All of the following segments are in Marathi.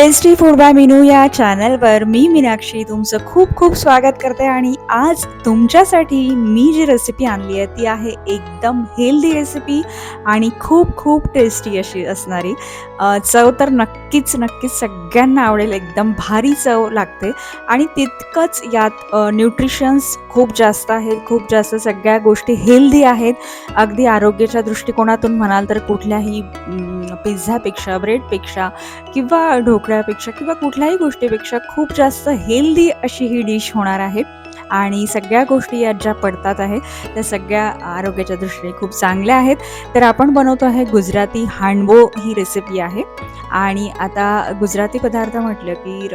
टेस्टी फूड बाय मिनू या चॅनलवर मी मीनाक्षी तुमचं खूप खूप स्वागत करते आणि आज तुमच्यासाठी मी जी रेसिपी आणली आहे ती आहे एकदम हेल्दी रेसिपी आणि खूप खूप टेस्टी अशी असणारी. चव तर नक्कीच नक्कीच सगळ्यांना आवडेल एकदम भारी चव लागते. आणि तितकंच यात न्यूट्रिशन्स खूप जास्त आहेत खूप जास्त सगळ्या गोष्टी हेल्दी आहेत. अगदी आरोग्याच्या दृष्टिकोनातून म्हणाल तर कुठल्याही पिझ्झापेक्षा ब्रेडपेक्षा किंवा ढोकळ्यापेक्षा किंवा कुठल्याही गोष्टीपेक्षा खूप जास्त हेल्दी अशी ही डिश होणार आहे. आणि सगळ्या गोष्टी यात ज्या पडतात आहे त्या सगळ्या आरोग्याच्या दृष्टीने खूप चांगल्या आहेत. तर आपण बनवतो आहे गुजराती हांडवो ही रेसिपी आहे. आणि आता गुजराती पदार्थ म्हटलं की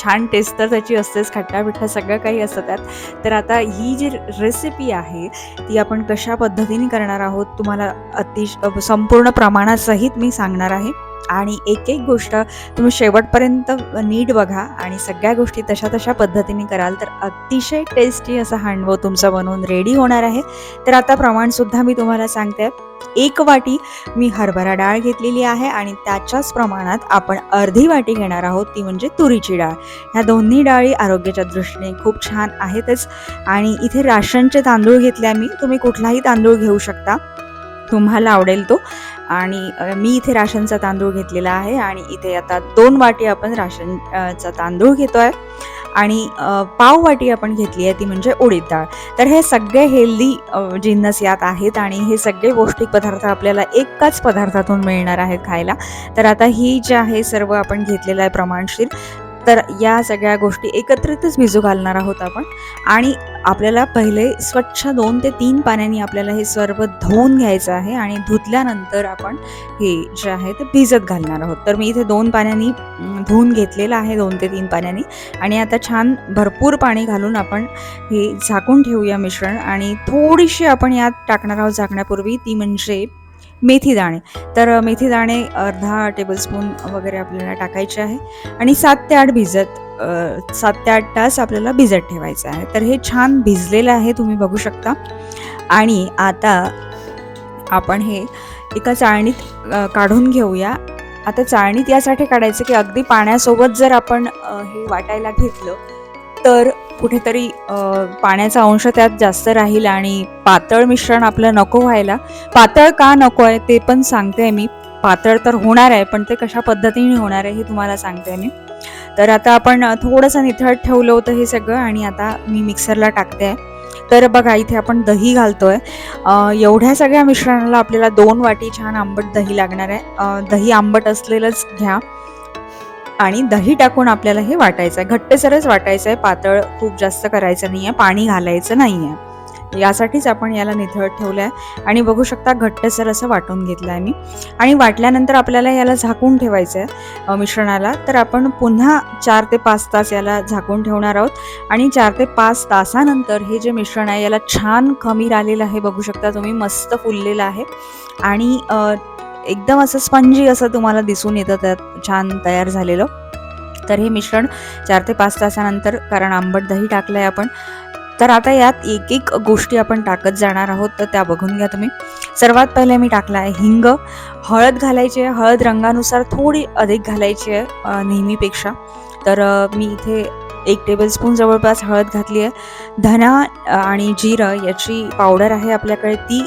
छान टेस्ट तर त्याची असतेच खट्टा मिठ्ठा सगळं काही असतं त्यात. तर आता ही जी रेसिपी आहे ती आपण कशा पद्धतीने करणार आहोत तुम्हाला अतिश संपूर्ण प्रमाणासहित मी सांगणार आहे. आणि एक एक गोष्ट तुम्ही शेवटपर्यंत नीट बघा आणि सगळ्या गोष्टी तशा तशा पद्धतीने कराल तर अतिशय टेस्टी असा हांडवो तुमचा बनवून रेडी होणार आहे. तर आता प्रमाणसुद्धा मी तुम्हाला सांगते. एक वाटी मी हरभरा डाळ घेतलेली आहे आणि त्याच्याच प्रमाणात आपण अर्धी वाटी घेणार आहोत ती म्हणजे तुरीची डाळ. ह्या दोन्ही डाळी आरोग्याच्या दृष्टीने खूप छान आहेतच. आणि इथे राशनचे तांदूळ घेतले मी तुम्ही कुठलाही तांदूळ घेऊ शकता. तुम्हाला आवडेल तो. आणि मी इथे राशनचा तांदूळ घेतलेला आहे आणि इथे आता दोन वाटी आपण राशनचा तांदूळ घेतो आहे आणि पाव वाटी आपण घेतली आहे ती म्हणजे उडीद डाळ. तर हे सगळे हेल्दी जिन्नस यात आहेत आणि हे सगळे पौष्टिक पदार्थ आपल्याला एकाच पदार्थातून मिळणार आहेत खायला. तर आता ही जी आहे सर्व आपण घेतलेलं आहे प्रमाणशील. तर या सगळ्या गोष्टी एकत्रितच भिजू घालणार आहोत आपण. आणि आपल्याला पहिले स्वच्छ दोन ते तीन पाण्याने आपल्याला हे सर्व धुवून घ्यायचं आहे आणि धुतल्यानंतर आपण हे जे आहे ते भिजत घालणार आहोत. तर मी इथे दोन पाण्याने धुवून घेतलेलं आहे दोन ते तीन पाण्याने. आणि आता छान भरपूर पाणी घालून आपण हे झाकून ठेवूया मिश्रण. आणि थोडीशी आपण यात टाकणार आहोत झाकण्यापूर्वी ती म्हणजे मेथी दाणे. तर मेथी दाणे अर्धा टेबलस्पून वगैरे आपल्याला टाकायचे आहे आणि सात ते आठ भिजत सात ते आठ तास आपल्याला भिजत ठेवायचं आहे. तर हे छान भिजलेलं आहे तुम्ही बघू शकता. आणि आता आपण हे एका चाळणीत काढून घेऊया. आता चाळणीत यासाठी काढायचं की अगदी पाण्यासोबत जर आपण हे वाटायला घेतलं तर कुठेतरी पाण्याचा अंश त्यात जास्त राहील आणि पातळ मिश्रण आपलं नको व्हायला. पातळ का नको आहे ते पण सांगते आहे मी. पातळ तर होणार आहे पण ते कशा पद्धतीने होणार आहे हे तुम्हाला सांगते मी. तर आता आपण थोडंसं निथळ ठेवलं होतं हे सगळं आणि आता मी मिक्सरला टाकते आहे तर बघा इथे आपण दही घालतोय. एवढ्या सगळ्या मिश्रणाला आपल्याला दोन वाटी छान आंबट दही लागणार आहे. दही आंबट असलेलंच घ्या. आणि दही टाकून आपल्याला हे वाटायचं आहे घट्टसरच वाटायचं आहे पातळ खूप जास्त करायचं नाही आहे पाणी घालायचं नाही आहे यासाठीच आपण याला निथळत ठेवलं आहे आणि बघू शकता घट्टसर असं वाटून घेतलं आहे मी. आणि वाटल्यानंतर आपल्याला याला झाकून ठेवायचं आहे मिश्रणाला. तर आपण पुन्हा चार ते पाच तास याला झाकून ठेवणार आहोत. आणि चार ते पाच तासानंतर हे जे मिश्रण आहे याला छान खमीर आलेलं आहे. बघू शकता तुम्ही मस्त फुललेलं आहे. आणि एकदम असं स्पंजी असं तुम्हाला दिसून येतं त्यात छान तयार झालेलं. तर हे मिश्रण चार ते पाच तासानंतर कारण आंबट दही टाकलं आहे आपण. तर आता यात एक एक गोष्टी आपण टाकत जाणार आहोत तर त्या बघून घ्या तुम्ही. सर्वात पहिले मी टाकला आहे हिंग. हळद घालायची आहे. हळद रंगानुसार थोडी अधिक घालायची आहे नेहमीपेक्षा. तर मी इथे एक टेबलस्पून जवळपास हळद घातली आहे. धना आणि जिरं याची पावडर आहे आपल्याकडे. ती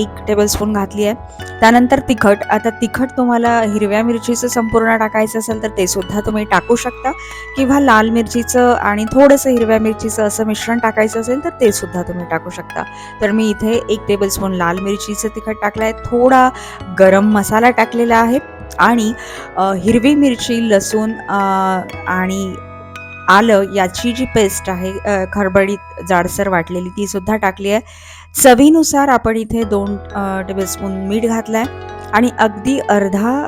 एक टेबलस्पून घातली आहे. त्यानंतर तिखट. आता तिखट तुम्हाला हिरव्या मिरचीचं संपूर्ण टाकायचं असेल तर ते सुद्धा तुम्ही टाकू शकता. किंवा लाल मिरचीचं आणि थोडंसं हिरव्या मिरचीचं असं मिश्रण टाकायचं असेल तर ते सुद्धा तुम्ही टाकू शकता. तर मी इथे एक टेबलस्पून लाल मिरचीचं तिखट टाकलं आहे थोडा गरम मसाला टाकलेला आहे. आणि हिरवी मिरची लसूण आणि आलं याची जी पेस्ट आहे खरबडीत जाडसर वाटलेली ती सुद्धा टाकली आहे. चवीनुसार आपण इथे दोन टेबलस्पून मीठ घातलं आहे आणि अगदी अर्धा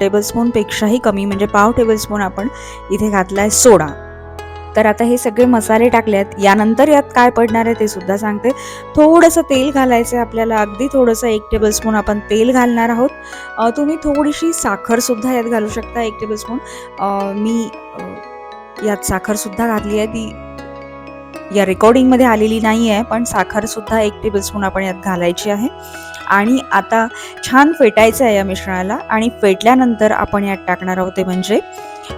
टेबलस्पूनपेक्षाही कमी म्हणजे पाव टेबलस्पून आपण इथे घातला आहे सोडा. तर आता हे सगळे मसाले टाकले आहेत. यानंतर यात काय पडणार आहे ते सुद्धा सांगते. थोडंसं तेल घालायचं आहे आपल्याला. अगदी थोडंसं एक टेबलस्पून आपण तेल घालणार आहोत. तुम्ही थोडीशी साखरसुद्धा यात घालू शकता एक टेबलस्पून मी यात साखरसुद्धा घातली आहे. ती या रेकॉर्डिंगमध्ये आलेली नाही आहे पण साखरसुद्धा एक टेबलस्पून आपण यात घालायची आहे. आणि आता छान फेटायचं आहे या मिश्रणाला आणि फेटल्यानंतर आपण यात टाकणार आहोत ते म्हणजे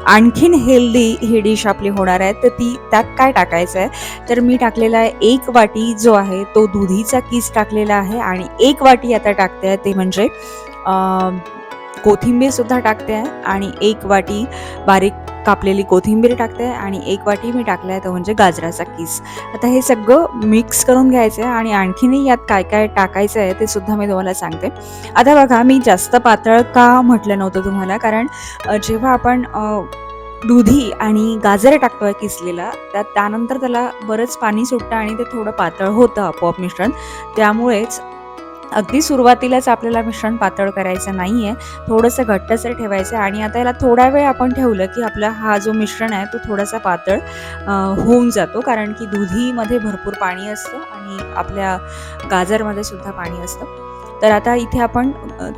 आणखीन हेल्दी ही डिश आपली होणार आहे. तर ती त्यात काय टाकायचं आहे? तर मी टाकलेला आहे एक वाटी जो आहे तो दुधीचा किस टाकलेला आहे आणि एक वाटी आता टाकते आहे ते म्हणजे कोथिंबीरसुद्धा टाकते आहे आणि एक वाटी बारीक कापलेली कोथिंबीर टाकते आणि एक वाटी मी टाकला आहे तो म्हणजे गाजराचा किस. आता हे सगळं मिक्स करून घ्यायचं आहे आणि आणखीनही यात काय काय टाकायचं आहे ते सुद्धा मी तुम्हाला सांगते. आता बघा मी जास्त पातळ का म्हटलं नव्हतं तुम्हाला? कारण जेव्हा आपण दुधी आणि गाजर टाकतो आहे किसलेला त्या त्यानंतर त्याला बरंच पाणी सुटतं आणि ते थोडं पातळ होतं आपोआप मिश्रण. त्यामुळेच अगदी सुरुवातीलाच आपल्याला मिश्रण पातळ करायचं नाही आहे थोडंसं घट्टसर ठेवायचं आहे आणि आता याला थोडा वेळ आपण ठेवलं की आपला हा जो मिश्रण आहे तो थोडासा पातळ होऊन जातो. कारण की दुधीमध्ये भरपूर पाणी असतं आणि आपल्या गाजरमध्ये सुद्धा पाणी असतं. तर आता इथे आपण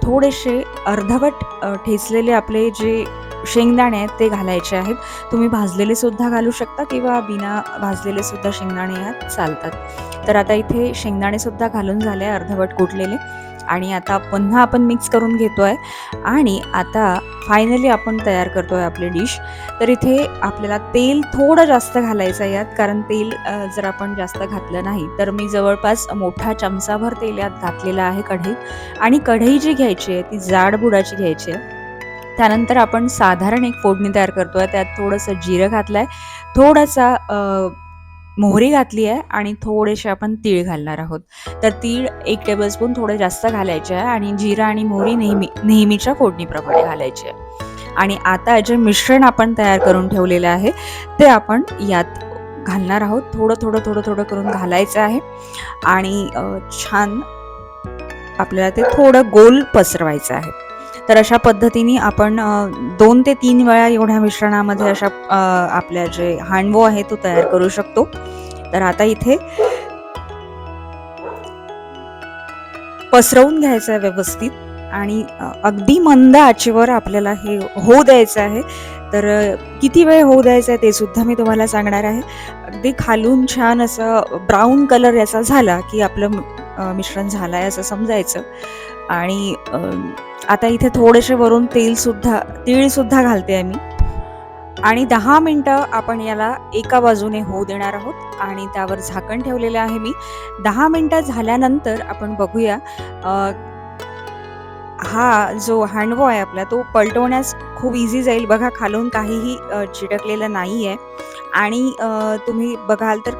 थोडेसे अर्धवट ठेचलेले आपले जे शेंगदाणे आहेत ते घालायचे आहेत. तुम्ही भाजलेले सुद्धा घालू शकता किंवा बिना भाजलेले सुद्धा शेंगदाणे यात चालतात. तर आता इथे शेंगदाणे सुद्धा घालून झाले अर्धवट कुटलेले. आणि आता पुन्हा आपण मिक्स करून घेतो आहे आणि आता फायनली आपण तयार करतो आहे आपली डिश. तर इथे आपल्याला तेल थोडं जास्त घालायचं आहे यात कारण तेल जर आपण जास्त घातलं नाही तर मी जवळपास मोठा चमचाभर तेल यात घातलेलं आहे कढईत आणि कढई जी घ्यायची आहे ती जाड बुडाची घ्यायची आहे. त्यानंतर आपण साधारण एक फोडणी तयार करतो आहे त्यात थोडंसं जिरं घातलं आहे थोडासा मोहरी घातली आहे आणि थोडेसे आपण तीळ घालणार आहोत. तर तीळ एक टेबलस्पून थोडं जास्त घालायचे आहे आणि जिरं आणि मोहरी नेहमी नेहमीच्या फोडणीप्रमाणे घालायची आहे. आणि आता जे मिश्रण आपण तयार करून ठेवलेलं आहे ते आपण यात घालणार आहोत. थोडं थोडं थोडं थोडं करून घालायचं आहे. आणि छान आपल्याला ते थोडं गोल पसरवायचं आहे. तर अशा पद्धतीने आपण दोन ते तीन वेळा एवढ्या मिश्रणामध्ये अशा आपल्या जे हांडवो आहे तो तयार करू शकतो. तर आता इथे पसरवून घ्यायचं आहे व्यवस्थित आणि अगदी मंद आचेवर आपल्याला हे होऊ द्यायचं आहे. तर किती वेळ होऊ द्यायचं आहे ते सुद्धा मी तुम्हाला सांगणार आहे. अगदी खालून छान असं ब्राऊन कलर याचा झाला की आपलं मिश्रण झालं आहे असं समजायचं. आणि आता इथे थोडेसे वरून तेलसुद्धा तीळसुद्धा घालते आहे मी आणि दहा मिनटं आपण याला एका बाजूने होऊ देणार आहोत आणि त्यावर झाकण ठेवलेलं आहे मी. दहा मिनटं झाल्यानंतर आपण बघूया हा जो हँडवॉ आहे आपला तो पलटवण्यास खूप इझी जाईल. बघा खालून काहीही चिटकलेलं नाही आहे आणि तुम्ही बघाल तर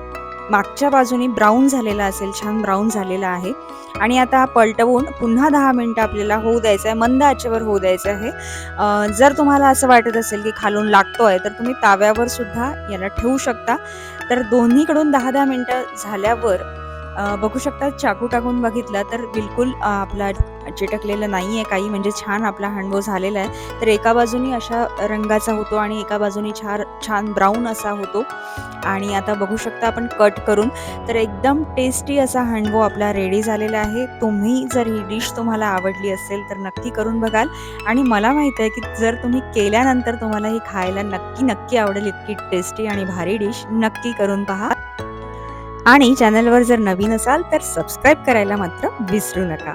मागच्या बाजूने ब्राऊन झालेला असेल छान ब्राऊन झालेला आहे. आणि आता हा पलटवून पुन्हा दहा मिनटं आपल्याला होऊ द्यायचं आहे मंद आचेवर होऊ द्यायचं आहे. जर तुम्हाला असं वाटत असेल की खालून लागतो आहे तर तुम्ही ताव्यावर सुद्धा याला ठेवू शकता. तर दोन्हीकडून दहा दहा मिनटं झाल्यावर बघू शकता चाकू टाकून बघितला तर बिलकुल आपला चिटकलेलं नाही आहे काही. म्हणजे छान आपला हांडवो झालेला आहे. तर एका बाजूनी अशा रंगाचा होतो आणि एका बाजूनी छान छान ब्राऊन असा होतो. आणि आता बघू शकता आपण कट करून. तर एकदम टेस्टी असा हांडवो आपला रेडी झालेला आहे. तुम्ही जर ही डिश तुम्हाला आवडली असेल तर नक्की करून बघाल. आणि मला माहीत आहे की जर तुम्ही केल्यानंतर तुम्हाला ही खायला नक्की नक्की आवडेल इतकी टेस्टी आणि भारी डिश नक्की करून पहा. आणि चॅनलवर जर नवीन असाल तर सबस्क्राईब करायला मात्र विसरू नका.